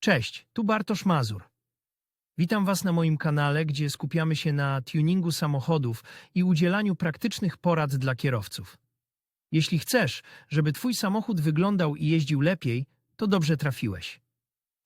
Cześć, tu Bartosz Mazur. Witam Was na moim kanale, gdzie skupiamy się na tuningu samochodów i udzielaniu praktycznych porad dla kierowców. Jeśli chcesz, żeby Twój samochód wyglądał i jeździł lepiej, to dobrze trafiłeś.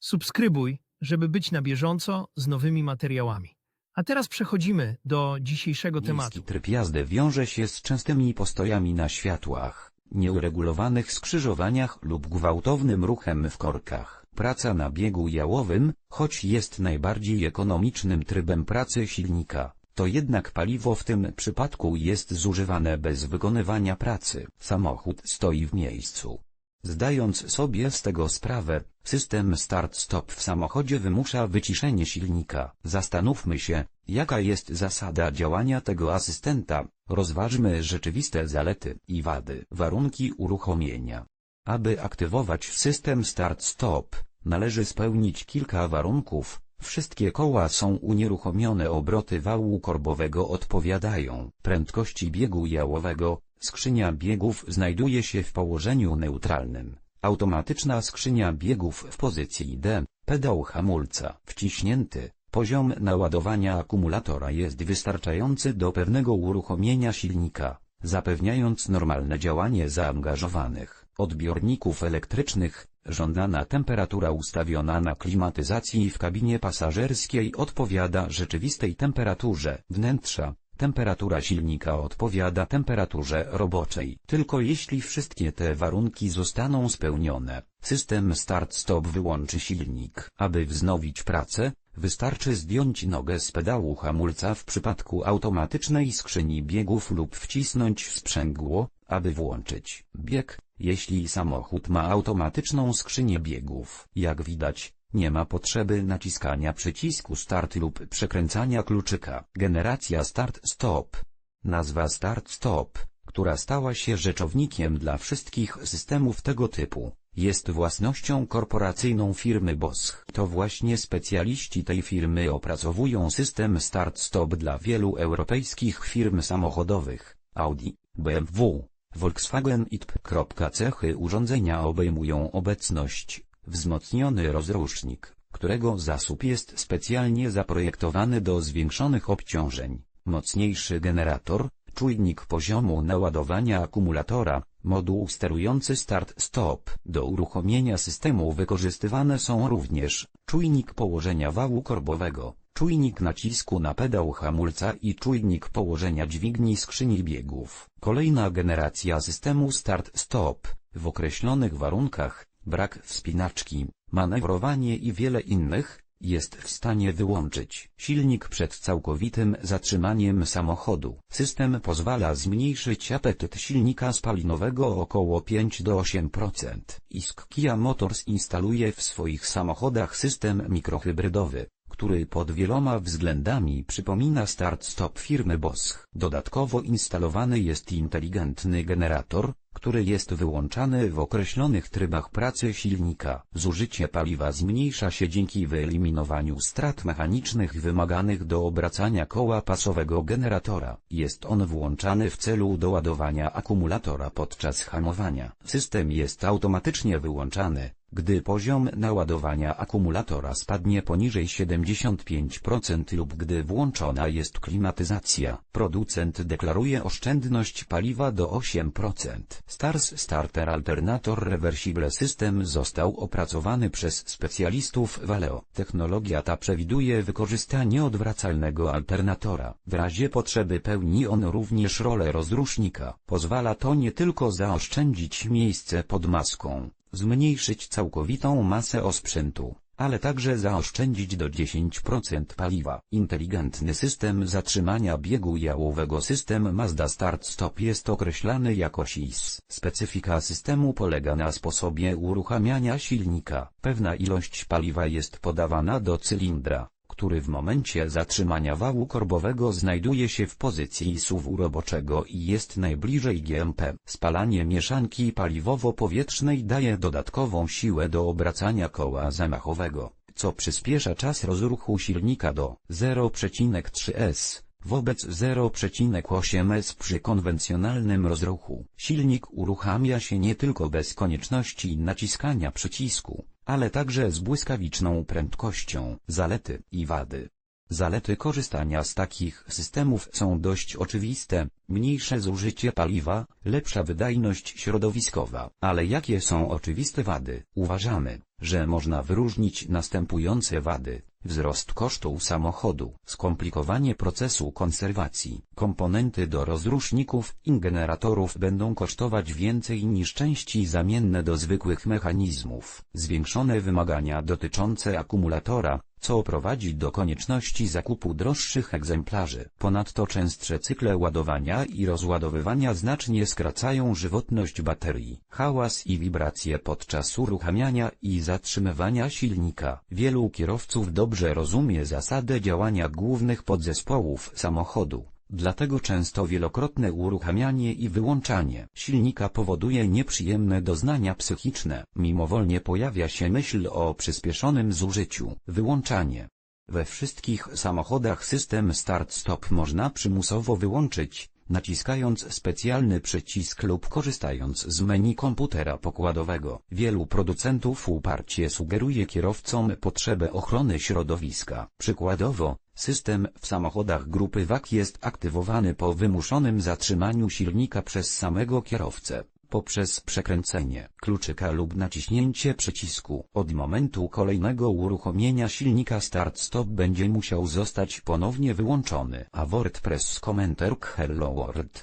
Subskrybuj, żeby być na bieżąco z nowymi materiałami. A teraz przechodzimy do dzisiejszego Miejski tematu. tryb jazdy wiąże się z częstymi postojami na światłach, nieuregulowanych skrzyżowaniach lub gwałtownym ruchem w korkach. Praca na biegu jałowym, choć jest najbardziej ekonomicznym trybem pracy silnika, to jednak paliwo w tym przypadku jest zużywane bez wykonywania pracy. Samochód stoi w miejscu. Zdając sobie z tego sprawę, system start-stop w samochodzie wymusza wyciszenie silnika. Zastanówmy się, jaka jest zasada działania tego asystenta, rozważmy rzeczywiste zalety i wady. Warunki uruchomienia. Aby aktywować system start-stop, należy spełnić kilka warunków. Wszystkie koła są unieruchomione, obroty wału korbowego odpowiadają prędkości biegu jałowego, Skrzynia biegów znajduje się w położeniu neutralnym. Automatyczna skrzynia biegów w pozycji D, pedał hamulca wciśnięty. Poziom naładowania akumulatora jest wystarczający do pewnego uruchomienia silnika, zapewniając normalne działanie zaangażowanych odbiorników elektrycznych. Żądana temperatura ustawiona na klimatyzacji w kabinie pasażerskiej odpowiada rzeczywistej temperaturze wnętrza. Temperatura silnika odpowiada temperaturze roboczej. Tylko jeśli wszystkie te warunki zostaną spełnione, system start-stop wyłączy silnik. Aby wznowić pracę, wystarczy zdjąć nogę z pedału hamulca w przypadku automatycznej skrzyni biegów lub wcisnąć sprzęgło, aby włączyć bieg, jeśli samochód ma automatyczną skrzynię biegów. Jak widać, nie ma potrzeby naciskania przycisku start lub przekręcania kluczyka. Generacja start-stop. Nazwa start-stop, która stała się rzeczownikiem dla wszystkich systemów tego typu, jest własnością korporacyjną firmy Bosch. To właśnie specjaliści tej firmy opracowują system start-stop dla wielu europejskich firm samochodowych, Audi, BMW, Volkswagen i TP. Cechy urządzenia obejmują obecność wzmocniony rozrusznik, którego zasób jest specjalnie zaprojektowany do zwiększonych obciążeń, mocniejszy generator, czujnik poziomu naładowania akumulatora, moduł sterujący start-stop. Do uruchomienia systemu wykorzystywane są również czujnik położenia wału korbowego, czujnik nacisku na pedał hamulca i czujnik położenia dźwigni skrzyni biegów. Kolejna generacja systemu start-stop, w określonych warunkach, brak wspinaczki, manewrowanie i wiele innych, jest w stanie wyłączyć silnik przed całkowitym zatrzymaniem samochodu. System pozwala zmniejszyć apetyt silnika spalinowego o około 5 do 8%. ISK Kia Motors instaluje w swoich samochodach system mikrohybrydowy, który pod wieloma względami przypomina start-stop firmy Bosch. Dodatkowo instalowany jest inteligentny generator, który jest wyłączany w określonych trybach pracy silnika. Zużycie paliwa zmniejsza się dzięki wyeliminowaniu strat mechanicznych wymaganych do obracania koła pasowego generatora. Jest on włączany w celu doładowania akumulatora podczas hamowania. System jest automatycznie wyłączany, gdy poziom naładowania akumulatora spadnie poniżej 75% lub gdy włączona jest klimatyzacja. Producent deklaruje oszczędność paliwa do 8%. Stars Starter Alternator Reversible System został opracowany przez specjalistów Valeo. Technologia ta przewiduje wykorzystanie odwracalnego alternatora. W razie potrzeby pełni on również rolę rozrusznika. Pozwala to nie tylko zaoszczędzić miejsce pod maską, zmniejszyć całkowitą masę osprzętu, ale także zaoszczędzić do 10% paliwa. Inteligentny system zatrzymania biegu jałowego System Mazda Start Stop jest określany jako SIS. Specyfika systemu polega na sposobie uruchamiania silnika. Pewna ilość paliwa jest podawana do cylindra, który w momencie zatrzymania wału korbowego znajduje się w pozycji suwu roboczego i jest najbliżej GMP. Spalanie mieszanki paliwowo-powietrznej daje dodatkową siłę do obracania koła zamachowego, co przyspiesza czas rozruchu silnika do 0,3 s. Wobec 0,8 s przy konwencjonalnym rozruchu, silnik uruchamia się nie tylko bez konieczności naciskania przycisku, ale także z błyskawiczną prędkością. Zalety i wady. Zalety korzystania z takich systemów są dość oczywiste, mniejsze zużycie paliwa, lepsza wydajność środowiskowa. Ale jakie są oczywiste wady? Uważamy, że można wyróżnić następujące wady. Wzrost kosztów samochodu, skomplikowanie procesu konserwacji, komponenty do rozruszników i generatorów będą kosztować więcej niż części zamienne do zwykłych mechanizmów, zwiększone wymagania dotyczące akumulatora, co prowadzi do konieczności zakupu droższych egzemplarzy. Ponadto częstsze cykle ładowania i rozładowywania znacznie skracają żywotność baterii. Hałas i wibracje podczas uruchamiania i zatrzymywania silnika. Wielu kierowców dobrze rozumie zasadę działania głównych podzespołów samochodu. Dlatego często wielokrotne uruchamianie i wyłączanie silnika powoduje nieprzyjemne doznania psychiczne. Mimowolnie pojawia się myśl o przyspieszonym zużyciu. Wyłączanie. We wszystkich samochodach system start-stop można przymusowo wyłączyć, naciskając specjalny przycisk lub korzystając z menu komputera pokładowego. Wielu producentów uparcie sugeruje kierowcom potrzebę ochrony środowiska. Przykładowo, system w samochodach grupy WAG jest aktywowany po wymuszonym zatrzymaniu silnika przez samego kierowcę poprzez przekręcenie kluczyka lub naciśnięcie przycisku. Od momentu kolejnego uruchomienia silnika start-stop będzie musiał zostać ponownie wyłączony. A WordPress komentarz Hello World.